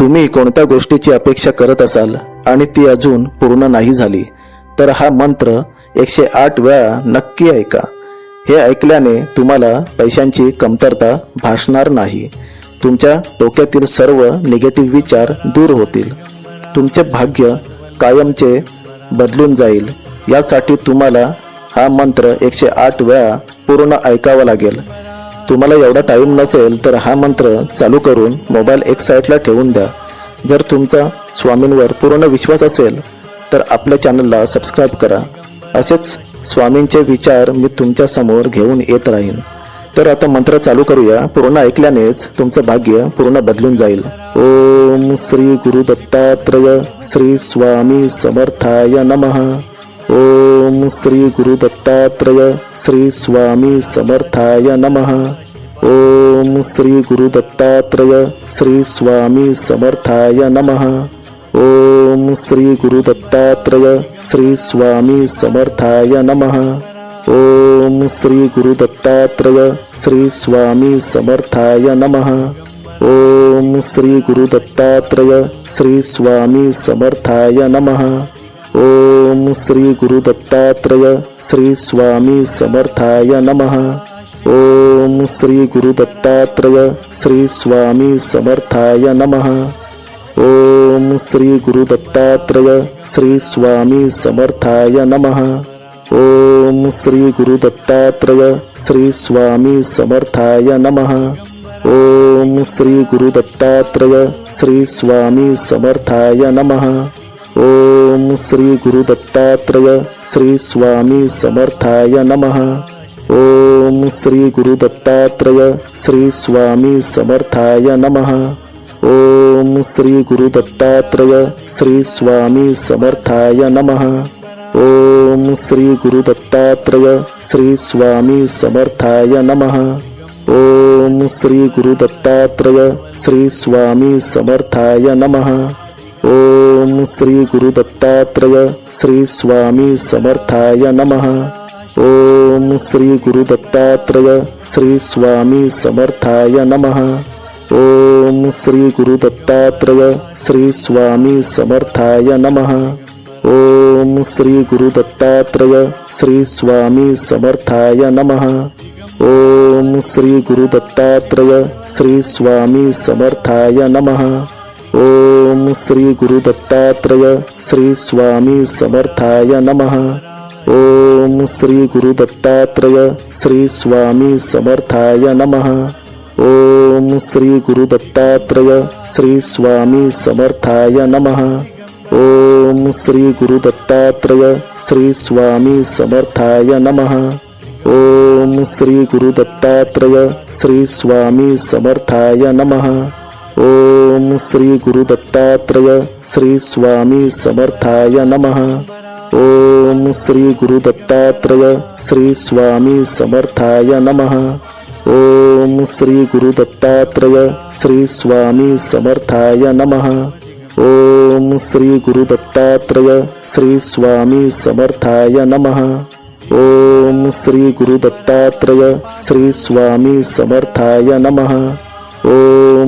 तुम्ही कोणत्या गोष्टीची अपेक्षा करत असाल आणि ती अजून पूर्ण नाही झाली तर हा मंत्र एकशे आठ वेळा नक्की ऐका. हे ऐकल्याने तुम्हाला पैशांची कमतरता भासणार नाही. तुमच्या डोक्यातील सर्व निगेटिव्ह विचार दूर होतील. तुमचे भाग्य कायमचे बदलून जाईल. यासाठी तुम्हाला हा मंत्र एकशे आठ वेळा पूर्ण ऐकावा लागेल. तुम्हाला एवढा टाईम नसेल तर हा मंत्र चालू करून मोबाईल एक साईडला ठेवून द्या. जर तुमचा स्वामींवर पूर्ण विश्वास असेल तर आपल्या चॅनलला सबस्क्राईब करा. असेच स्वामींचे विचार मी तुमच्यासमोर घेऊन येत राहीन. तर आता मंत्र चालू करूया. पूर्ण ऐकल्यानेच तुमचं भाग्य पूर्ण बदलून जाईल. ओम श्री गुरु दत्तात्रय श्री स्वामी समर्थाय नमः. ओम श्री गुरु दत्तात्रय श्री स्वामी समर्थाय नमः। ओम श्री गुरु दत्तात्रय श्री स्वामी समर्थाय नमः। ओम श्री गुरु दत्तात्रय श्री स्वामी समर्थाय नमः। ओम श्री गुरु दत्तात्रय श्री स्वामी समर्थाय नमः। ओम श्री गुरु दत्तात्रय श्री स्वामी समर्थाय नमः ओम श्री गुरु दत्तात्रय श्री स्वामी समर्थाय नमः। ओम श्री गुरु दत्तात्रय श्री स्वामी समर्थाय नमः। ओम श्री गुरु दत्तात्रय श्री स्वामी समर्थाय नमः। ओम श्री गुरु दत्तात्रय श्री स्वामी समर्थाय नमः। ओम श्री गुरु दत्तात्रय श्री स्वामी समर्थाय नमः। ओम श्री गुरु दत्तात्रय श्री स्वामी समर्थाय नमः। ओम श्री गुरु दत्तात्रय श्री स्वामी समर्थाय नमः। ओम श्री गुरु दत्तात्रय श्री स्वामी समर्थाय नमः। ओम श्री गुरु दत्तात्रय श्री स्वामी समर्थाय नमः। ओम श्री गुरु दत्तात्रय श्री स्वामी समर्थाय नमः ओम श्री गुरु दत्तात्रय श्री स्वामी समर्थाय नमः। ओम श्री गुरु दत्तात्रय श्री स्वामी समर्थाय नमः। ओम श्री गुरु दत्तात्रय श्री स्वामी समर्थाय नमः। ओम श्री गुरु दत्तात्रय श्री स्वामी समर्थाय नमः। ओम श्री गुरु दत्तात्रय श्री स्वामी समर्थाय नमः ओम श्री गुरु दत्तात्रय श्री स्वामी समर्थाय नमः। ओम श्री गुरु दत्तात्रय श्री स्वामी समर्थाय नमः। ओम श्री गुरु दत्तात्रय श्री स्वामी समर्थाय नमः। ओम श्री गुरु दत्तात्रय श्री स्वामी समर्थाय नमः। ओम श्री गुरु दत्तात्रय श्री स्वामी समर्थाय नमः। ओम नमः ओम श्री गुरु दत्तात्रय श्री स्वामी समर्थाय नमः। ओम श्री गुरु दत्तात्रय श्री स्वामी समर्थाय नमः। ओम श्री गुरु दत्तात्रय श्री स्वामी समर्थाय नमः। ओम श्री गुरु दत्तात्रय श्री स्वामी समर्थाय नमः। ओम श्री गुरु दत्तात्रय श्री स्वामी समर्थाय नमः। ओम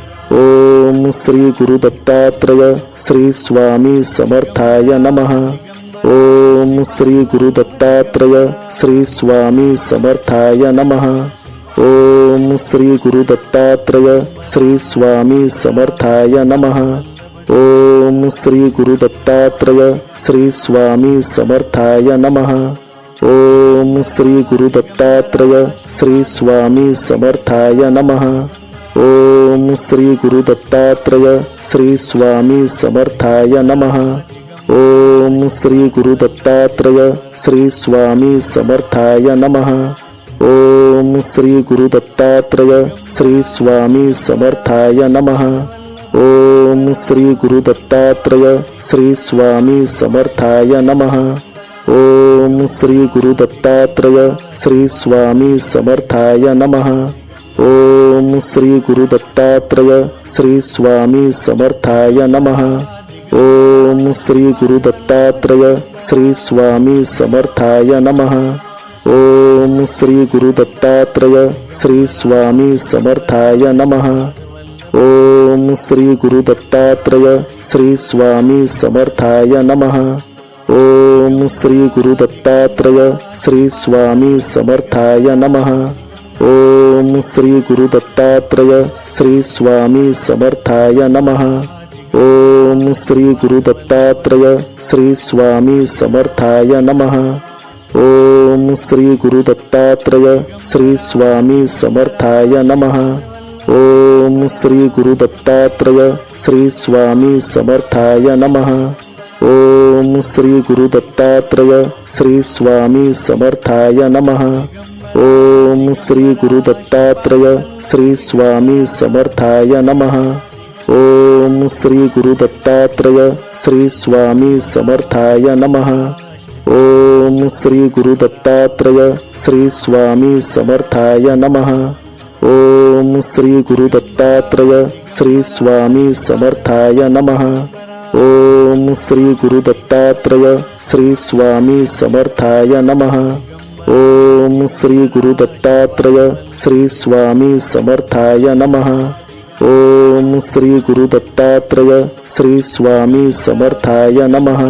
ओम श्री गुरु दत्तात्रय श्री स्वामी समर्थाय नमः। ओम श्री गुरु दत्तात्रय श्री स्वामी समर्थाय नमः। ओम श्री गुरु दत्तात्रय श्री स्वामी समर्थाय नमः। ओम श्री गुरु दत्तात्रय श्री स्वामी समर्थाय नमः। ओम श्री गुरु दत्तात्रय श्री स्वामी समर्थाय नमः ओम श्री गुरु दत्तात्रय श्री स्वामी समर्थाय नमः। ओम श्री गुरु दत्तात्रय श्री स्वामी समर्थाय नमः। ओम श्री गुरु दत्तात्रय श्री स्वामी समर्थाय नमः। ओम श्री गुरु दत्तात्रय श्री स्वामी समर्थाय नमः। ओम श्री गुरु दत्तात्रय श्री स्वामी समर्थाय नमः। ओम श्री गुरु दत्तात्रय श्री स्वामी समर्थाय नमः। ओम श्री गुरु दत्तात्रय श्री स्वामी समर्थाय नमः। ओम श्री गुरु दत्तात्रय श्री स्वामी समर्थाय नमः। ओम श्री गुरु दत्तात्रय श्री स्वामी समर्थाय नमः। ओम श्री गुरु दत्तात्रय श्री स्वामी समर्थाय नमः ओम श्री गुरु दत्तात्रय श्री स्वामी समर्थाय नमः। ओम श्री गुरु दत्तात्रय श्री स्वामी समर्थाय नमः। ओम श्री गुरु दत्तात्रय श्री स्वामी समर्थाय नमः। ओम श्री गुरु दत्तात्रय श्री स्वामी समर्थाय नमः। ओम श्री गुरु दत्तात्रय श्री स्वामी समर्थाय नमः। ओम श्री गुरु दत्तात्रय श्री स्वामी समर्थाय नमः। ओम श्री गुरु दत्तात्रय श्री स्वामी समर्थाय नमः। ओम श्री गुरु दत्तात्रय श्री स्वामी समर्थाय नमः। ओम श्री गुरु दत्तात्रय श्री स्वामी समर्थाय नमः। ओम श्री गुरु दत्तात्रय श्री स्वामी समर्थाय नमः ओम श्री गुरु दत्तात्रय श्री स्वामी समर्थाय नमः। ओम श्री गुरु दत्तात्रय श्री स्वामी समर्थाय नमः।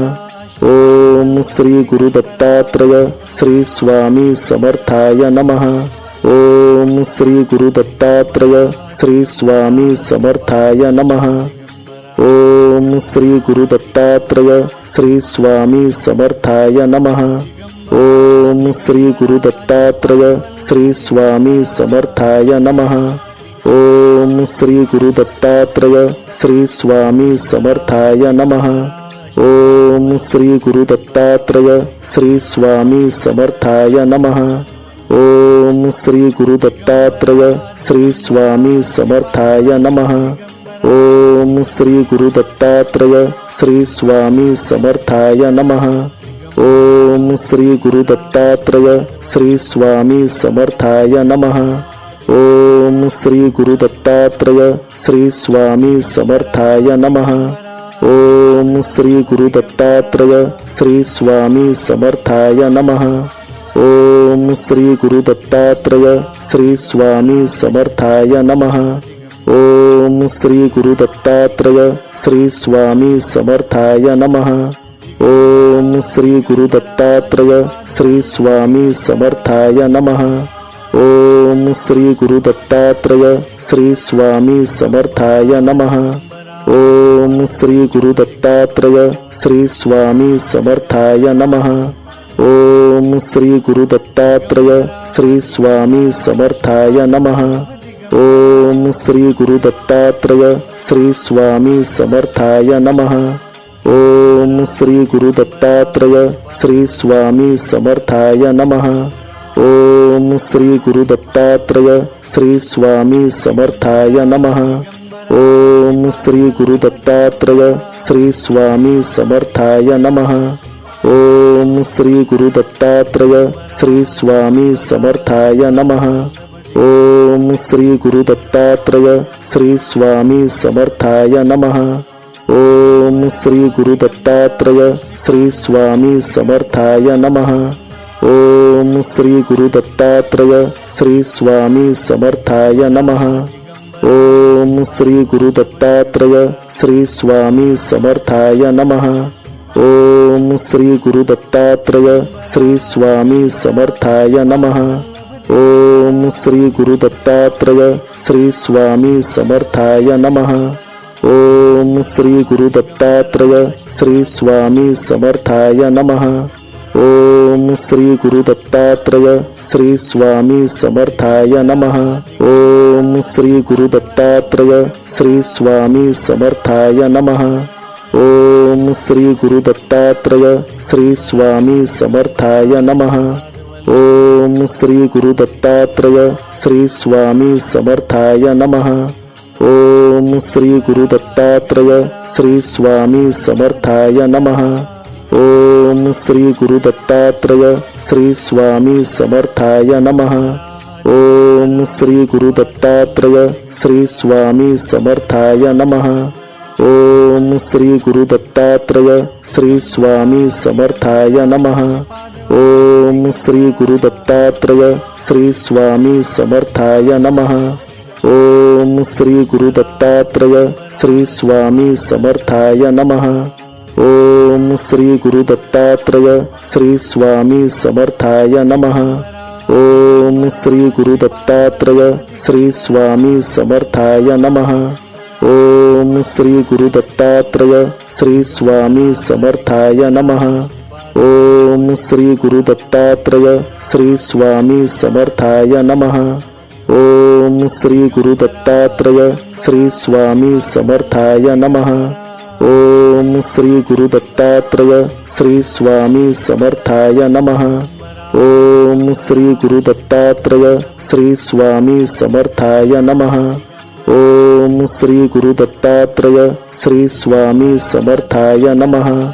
ओम श्री गुरु दत्तात्रय श्री स्वामी समर्थाय नमः। ओम श्री गुरु दत्तात्रय श्री स्वामी समर्थाय नमः। ओम श्री गुरु दत्तात्रय श्री स्वामी समर्थाय नमः। ओम श्री गुरु दत्तात्रय श्री स्वामी समर्थाय नमः। ओम श्री गुरु दत्तात्रय श्री स्वामी समर्थाय नमः। ओम श्री गुरु दत्तात्रय श्री स्वामी समर्थाय नमः। ओम श्री गुरु दत्तात्रय श्री स्वामी समर्थाय नमः। ओम श्री गुरु दत्तात्रय श्री स्वामी समर्थाय नमः। ओम श्री गुरु दत्तात्रय श्री स्वामी समर्थाय नमः। ओम श्री गुरु दत्तात्रय श्री स्वामी समर्थाय नमः। ओम श्री गुरु दत्तात्रय श्री स्वामी समर्थाय नमः। ओम श्री गुरु दत्तात्रय श्री समर्थाय नमः। ओम श्री गुरु दत्तात्रय श्री स्वामी समर्थाय नमः ओम श्री गुरु दत्तात्रय श्री स्वामी समर्थाय नमः। ओम श्री गुरु दत्तात्रय श्री स्वामी समर्थाय नमः। ओम श्री गुरु दत्तात्रय श्री स्वामी समर्थाय नमः। ओम श्री गुरु दत्तात्रय श्री स्वामी समर्थाय नमः। ओम श्री गुरु दत्तात्रय श्री स्वामी समर्थाय नमः। ओम श्री गुरु दत्तात्रय श्री स्वामी समर्थाय नमः। ओम श्री गुरु दत्तात्रय श्री समर्थाय नमः। ओम श्री गुरु दत्तात्रय श्री स्वामी समर्थाय नमः। ओम श्री गुरु दत्तात्रय श्री स्वामी समर्थाय नमः। ओम श्री गुरु दत्तात्रय श्री स्वामी समर्थाय नमः ओम श्री गुरु दत्तात्रय श्री स्वामी समर्थाय नमः। ओम श्री गुरु दत्तात्रय श्री स्वामी समर्थाय नमः। ओम श्री गुरु दत्तात्रय श्री स्वामी समर्थाय नमः। ओम श्री गुरु दत्तात्रय श्री स्वामी समर्थाय नमः। ओम श्री गुरु दत्तात्रय श्री स्वामी समर्थाय नमः। ओम श्री गुरु दत्तात्रय श्री स्वामी समर्थाय नमः। ओम श्री गुरु दत्तात्रय श्री स्वामी समर्थाय नमः। ओम श्री गुरु दत्तात्रय श्री स्वामी समर्थाय नमः। ओम श्री गुरु दत्तात्रय श्री स्वामी समर्थाय नमः। ओम श्री गुरु दत्तात्रय श्री स्वामी समर्थाय नमः। ओम श्री श्री स्वामी समर्थाय नमः ओम ओम श्री गुरु दत्तात्रय श्री स्वामी समर्थाय नमः। ओम श्री गुरु दत्तात्रय श्री स्वामी समर्थाय नमः। ओम श्री गुरु दत्तात्रय श्री समर्थाय नमः। ओम श्री गुरु दत्तात्रय श्री स्वामी समर्थाय नमः। ओम श्री गुरु दत्तात्रय श्री स्वामी समर्थाय नमः ओम श्री गुरु दत्तात्रय श्री स्वामी समर्थाय नमः। ओम श्री गुरु दत्तात्रय श्री स्वामी समर्थाय नमः। ओम श्री गुरु दत्तात्रय श्री स्वामी समर्थाय नमः। ओम श्री गुरु दत्तात्रय श्री स्वामी समर्थाय नमः। ओम श्री गुरु दत्तात्रय श्री स्वामी समर्थाय नमः। ओम श्री गुरु दत्तात्रय श्री स्वामी समर्थाय नमः। ओम श्री गुरु दत्तात्रय श्री स्वामी समर्थाय नमः। ओम श्री गुरु दत्तात्रय श्री स्वामी समर्थाय नमः। ओम श्री गुरु दत्तात्रय श्री समर्थाय नमः